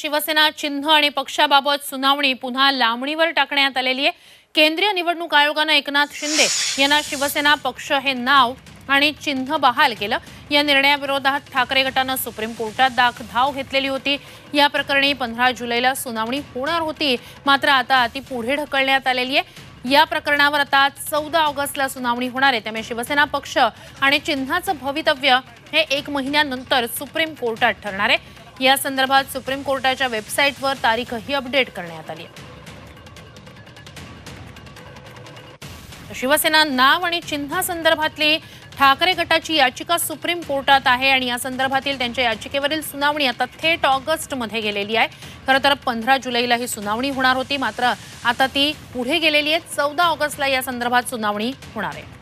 शिवसेना चिन्ह आणि पक्षाबाबत सुनावणी पुन्हा लांबणीवर टाकण्यात आलेली आहे. केंद्रीय निवडणूक आयोगानं एकनाथ शिंदे यांना शिवसेना पक्ष हे नाव आणि चिन्ह बहाल केलं. या निर्णयाविरोधात ठाकरे गटानं सुप्रीम कोर्टात दाख धाव घेतलेली होती. या प्रकरणी पंधरा जुलैला सुनावणी होणार होती. मात्र आता ती पुढे ढकलण्यात आलेली आहे. या प्रकरणावर आता चौदा ऑगस्टला सुनावणी होणार आहे. त्यामुळे शिवसेना पक्ष आणि चिन्हाचं भवितव्य हे एक महिन्यानंतर सुप्रीम कोर्टात ठरणार आहे. या संदर्भात सुप्रीम कोर्टाच्या वेबसाईटवर तारीखही अपडेट करण्यात आली आहे. शिवसेना नाव आणि चिन्हासंदर्भातली ठाकरे गटाची याचिका सुप्रीम कोर्टात आहे आणि या संदर्भातील त्यांच्या याचिकेवरील सुनावणी आता थेट ऑगस्टमध्ये गेलेली आहे. खरं तर पंधरा जुलैला ही सुनावणी होणार होती मात्र आता ती पुढे गेलेली आहे. चौदा ऑगस्टला या संदर्भात सुनावणी होणार आहे.